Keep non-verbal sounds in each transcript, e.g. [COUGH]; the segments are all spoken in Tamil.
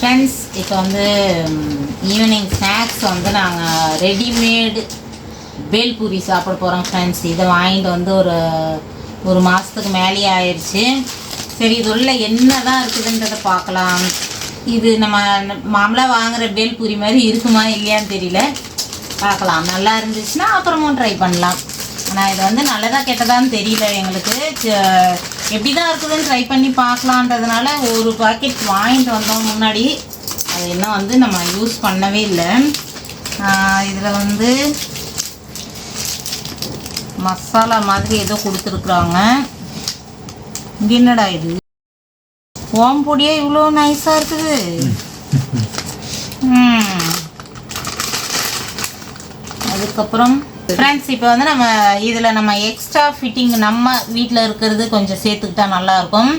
ஃப்ரெண்ட்ஸ் இப்போ வந்து ஈவினிங் ஸ்நாக்ஸ் வந்து நாங்கள் ரெடிமேடு பேல்பூரி சாப்பிட போகிறோம் ஃப்ரெண்ட்ஸ் இதை வாங்கிட்டு வந்து ஒரு ஒரு மாதத்துக்கு மேலேயே ஆயிடுச்சு சரி இதுள்ள என்ன தான் இருக்குதுன்றதை பார்க்கலாம். இது நம்ம மாமலாக வாங்குற பேல்பூரி மாதிரி இருக்குமா இல்லையான்னு தெரியல. பார்க்கலாம். நல்லா இருந்துச்சுன்னா அப்புறமும் ட்ரை பண்ணலாம். ஆனால் இது வந்து நல்லதாக கெட்டதான்னு தெரியல எங்களுக்கு. ச- எப்படி தான் இருக்குதுன்னு ட்ரை பண்ணி பார்க்கலான்றதுனால ஒரு பாக்கெட் வாங்கிட்டு வந்தோம் முன்னாடி. அது இன்னும் வந்து நம்ம யூஸ் பண்ணவே இல்லை. இதில் வந்து மசாலா மாதிரி ஏதோ கொடுத்துருக்குறாங்க. இது என்னடா இது? ஓம் பொடியே இவ்வளோ நைஸாக இருக்குது. [LAUGHS] அதுக்கப்புறம் ஃப்ரெண்ட்ஸ் இப்போ வந்து நம்ம இதில் நம்ம எக்ஸ்ட்ரா ஃபிட்டிங் நம்ம வீட்டில் இருக்கிறது கொஞ்சம் சேர்த்துக்கிட்டா நல்லாயிருக்கும்.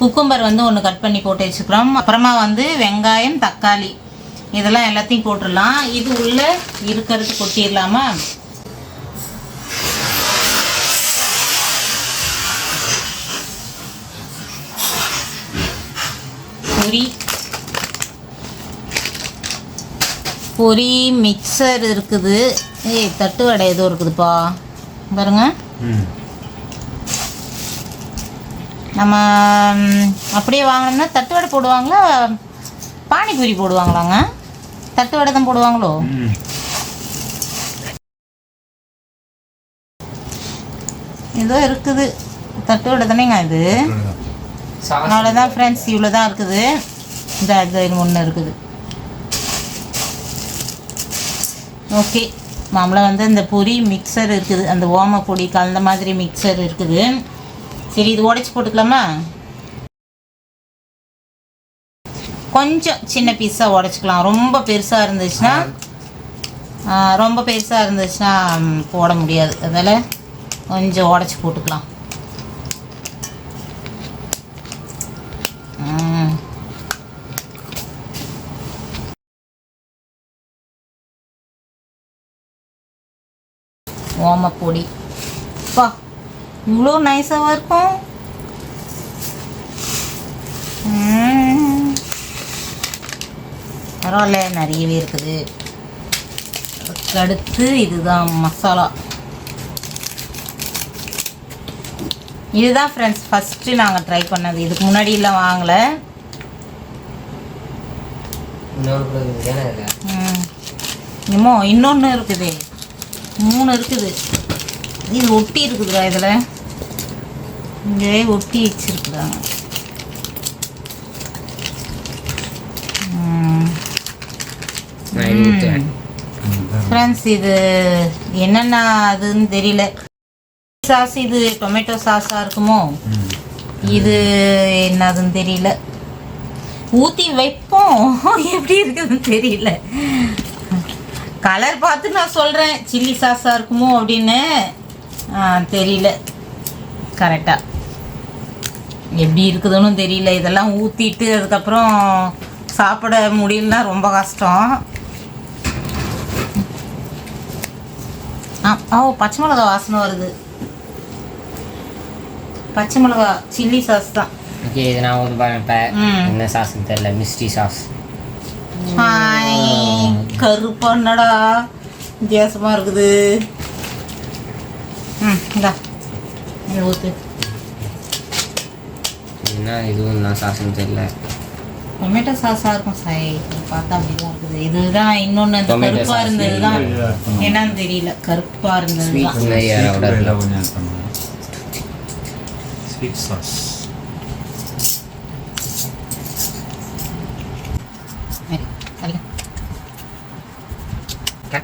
குக்கும்பர் வந்து ஒன்று கட் பண்ணி போட்டு வச்சுக்கிறோம். அப்புறமா வந்து வெங்காயம் தக்காளி. இதெல்லாம் எல்லாத்தையும் போட்டுடலாம். இது உள்ளே இருக்கிறது கொட்டிடலாமா? பொரி பொரி மிக்சர் இருக்குது. ஏய் தட்டு வடை ஏதோ இருக்குதுப்பா. பாருங்க. நம்ம அப்படியே வாங்கினோம்னா தட்டு வடை போடுவாங்களா பானிபூரி போடுவாங்களாங்க? தட்டு வடை தான் போடுவாங்களோ? ஏதோ இருக்குது. தட்டு வடை தானேங்க இது. அவ்வளோதான் ஃப்ரெண்ட்ஸ் இவ்வளோ தான் இருக்குது. இந்த இது ஒன்று இருக்குது. ஓகே. மாமலை வந்து இந்த பொரி மிக்சர் இருக்குது. அந்த ஓம பொடி கலந்த மாதிரி மிக்சர் இருக்குது. சரி இது உடைச்சி போட்டுக்கலாமா? கொஞ்சம் சின்ன பீஸாக உடைச்சிக்கலாம். ரொம்ப பெருசாக இருந்துச்சுன்னா ரொம்ப பெருசாக இருந்துச்சுன்னா போட முடியாது. அதனால் கொஞ்சம் உடச்சி போட்டுக்கலாம். ஓமப்பொடி பா இவ்வளோ நைஸாக இருக்கும். பரவாயில்ல நிறையவே இருக்குது. அடுத்து இதுதான் மசாலா. இதுதான் ஃப்ரெண்ட்ஸ் ஃபஸ்ட்டு நாங்கள் ட்ரை பண்ணது. இதுக்கு முன்னாடி எல்லாம் வாங்கலை ம். என்னமோ இன்னொன்று இருக்குது. மூணு இருக்குது. இது ஒட்டி இருக்குதுடா இதில். இங்கே ஒட்டி வச்சிருக்குறாங்க ஃப்ரெண்ட்ஸ் இது என்னென்ன அதுன்னு தெரியல. சாஸ் இது டொமேட்டோ சாஸாக இருக்குமோ? இது என்னதுன்னு தெரியல. ஊற்றி வைப்போம். [LAUGHS] எப்படி இருக்குதுன்னு தெரியல. கலர் பார்த்து நான் சொல்கிறேன் சில்லி சாஸாக இருக்குமோ அப்படின்னு? தெரியல. கரெக்டாக எப்படி இருக்குதுன்னு தெரியல. இதெல்லாம் ஊற்றிட்டு அதுக்கப்புறம் சாப்பிட முடியலன்னா ரொம்ப கஷ்டம். ஆ ஓ பச்சை மிளகா வாசனை வருது. பச்சை மிளகா சில்லி சாஸ் தான். ஓகே இது நான் ஒரு இப்போ. ம். என்ன சாஸ்ன்னு தெரியல. மிஸ்டி சாஸ் ஹாய் கருப்பானடா வித்தியாசமாக இருக்குது. ம் இந்தா. இது ஊற்று என்ன இதுவும் நான் சாஸ்ன்னு தெரியல. டொமேட்டோ சாஸாக இருக்கும் சாய். பார்த்தா அப்படிதான் இருக்குது. இதுதான் இன்னொன்று அந்த கருப்பாக இருந்தது தான். என்னன்னு தெரியல. கருப்பாக இருந்தது. தான் நிறைய Sweet கூட கூட இருக்கு. கொஞ்சம் add பண்ணுங்க. Sweet sauce. சரி சரிங்க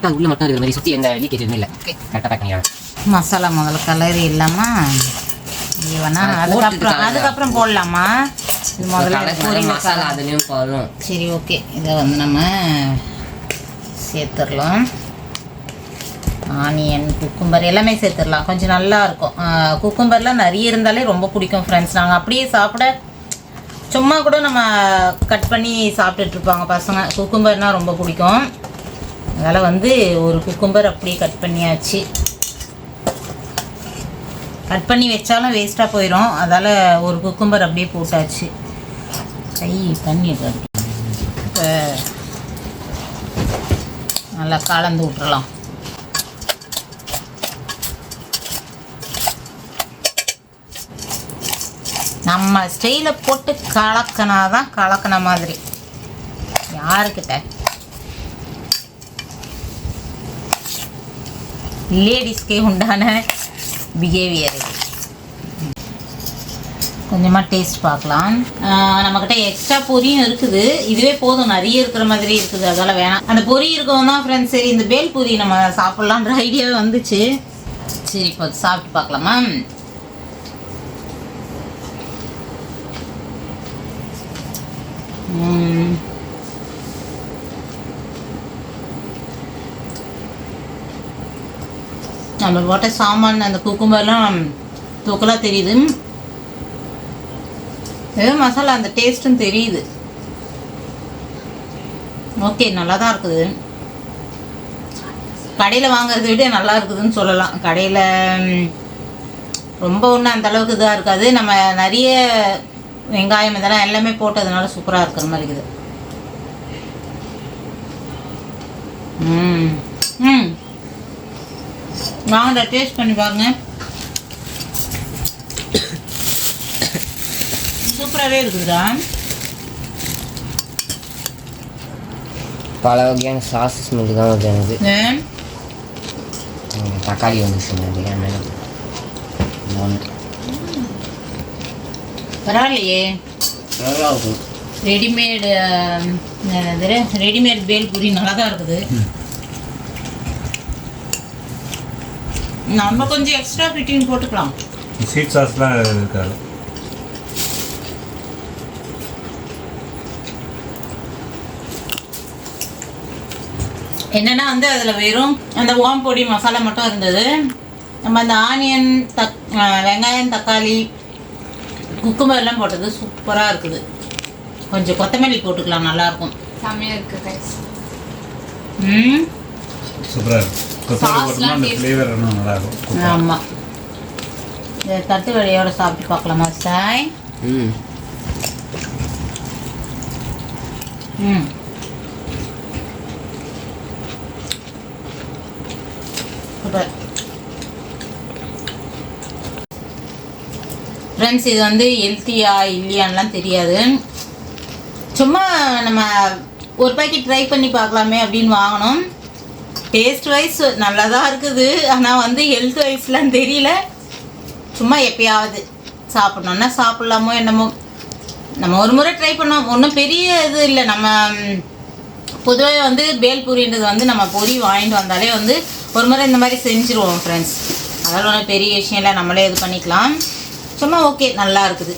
கரெக்டாக உள்ள மட்டும் இருக்கிற மாதிரி சுற்றி எந்த லீக்கேஜ் எதுவும் இல்லை. கரெக்டாக பேக் பண்ணிடுறேன் மசாலா முதல்ல கலரி இல்லாமல் ஈவனா அது அதுக்கப்புறம் அதுக்கப்புறம் போடலாமா? இது முதல்ல பொரி மசாலா அதுலேயும் போதும் சரி ஓகே இதை வந்து நம்ம சேர்த்துடலாம். ஆனியன் குக்கும்பர் எல்லாமே சேர்த்துடலாம். கொஞ்சம் நல்லா இருக்கும். குக்கும்பர்லாம் நிறைய இருந்தாலே ரொம்ப பிடிக்கும் ஃப்ரெண்ட்ஸ் நாங்கள் அப்படியே சாப்பிட சும்மா கூட நம்ம கட் பண்ணி சாப்பிட்டுட்டு இருப்பாங்க பசங்க. குக்கும்பர்னால் ரொம்ப பிடிக்கும். அதனால் வந்து ஒரு குக்கும்பர் அப்படியே கட் பண்ணியாச்சு. கட் பண்ணி வச்சாலும் வேஸ்ட்டாக போயிடும் அதால் ஒரு குக்கும்பர் அப்படியே போட்டாச்சு. கை பண்ணிடுறது இப்போ நல்லா கலந்து விட்றலாம் நம்ம ஸ்டைலில் போட்டு கலக்கினா தான் கலக்கின மாதிரி. யாருக்கிட்ட? லேடிஸ்க்கே உண்டான பிஹேவியர் இது. கொஞ்சமாக டேஸ்ட் பார்க்கலாம். நம்மக்கிட்ட எக்ஸ்ட்ரா பொரியும் இருக்குது. இதுவே போதும் நிறைய இருக்கிற மாதிரி இருக்குது. அதால் வேணாம். அந்த பொரி இருக்கவும் தான் ஃப்ரெண்ட்ஸ் சரி இந்த பேல் பொரி நம்ம சாப்பிட்லான்ற ஐடியாவே வந்துச்சு. சரி இப்போ சாப்பிட்டு பார்க்கலாமா? ம். நம்ம போட்ட சாமான் அந்த குக்கும்பர்லாம் தூக்கலாக தெரியுது. ஏதோ மசாலா அந்த டேஸ்ட்டும் தெரியுது. ஓகே நல்லா தான் இருக்குது. கடையில் வாங்குறதை விட நல்லா இருக்குதுன்னு சொல்லலாம். கடையில் ரொம்ப ஒன்றும் அந்த அளவுக்கு இதாக இருக்காது. நம்ம நிறைய வெங்காயம் இதெல்லாம் எல்லாமே போட்டதுனால சூப்பராக இருக்கிற மாதிரி இருக்குது. ம். வாங்க டேஸ்ட் பண்ணி பாருங்க. சூப்பராகவே இருக்குதுடா. பல வகையான சாஸ் ஸ்மெல் தான் வருது எனக்கு தக்காளி வந்துச்சு பரவாயில்லையே. நல்லா இருக்கும் ரெடிமேடு ரெடிமேட் பேல் பூரி நல்லா தான் இருக்குது. நம்ம கொஞ்சம் எக்ஸ்ட்ரா ஃபிட்டிங் போட்டுக்கலாம். ஸ்வீட் சாஸ்லாம் இருக்காது. என்னன்னா வந்து அதில் வெறும் அந்த ஓம் பொடி மசாலா மட்டும் இருந்தது. நம்ம அந்த ஆனியன் தக் வெங்காயம் தக்காளி குக்கும்பர்லாம் போட்டது சூப்பராக இருக்குது. கொஞ்சம் கொத்தமல்லி போட்டுக்கலாம் நல்லாயிருக்கும் செம்மையா இருக்கு கைஸ் ம்? சூப்பராக இருக்கும் ஆமாம் தட்டு சாப்பிட்டு பார்க்கலாமா சாய்? ம். ம். சூப்பர் ஃப்ரெண்ட்ஸ் இது வந்து ஹெல்த்தியா இல்லையான்லாம் தெரியாது. சும்மா நம்ம ஒரு பாக்கெட் ட்ரை பண்ணி பார்க்கலாமே அப்படின்னு வாங்கினோம் டேஸ்ட் வைஸ் நல்லா தான் இருக்குது. ஆனால் வந்து ஹெல்த் வைஸ்லாம் தெரியல. சும்மா எப்பயாவது சாப்பிட்ணுன்னா சாப்பிட்லாமோ என்னமோ. நம்ம ஒரு முறை ட்ரை பண்ணோம். ஒன்றும் பெரிய இது இல்லை. நம்ம பொதுவாக வந்து பேல் பூரின்றது வந்து நம்ம பொரி வாங்கிட்டு வந்தாலே வந்து ஒரு முறை இந்த மாதிரி செஞ்சுருவோம் ஃப்ரெண்ட்ஸ் அதெல்லாம் ஒன்றும் பெரிய விஷயம் இல்லை. நம்மளே இது பண்ணிக்கலாம். சும்மா ஓகே நல்லா இருக்குது.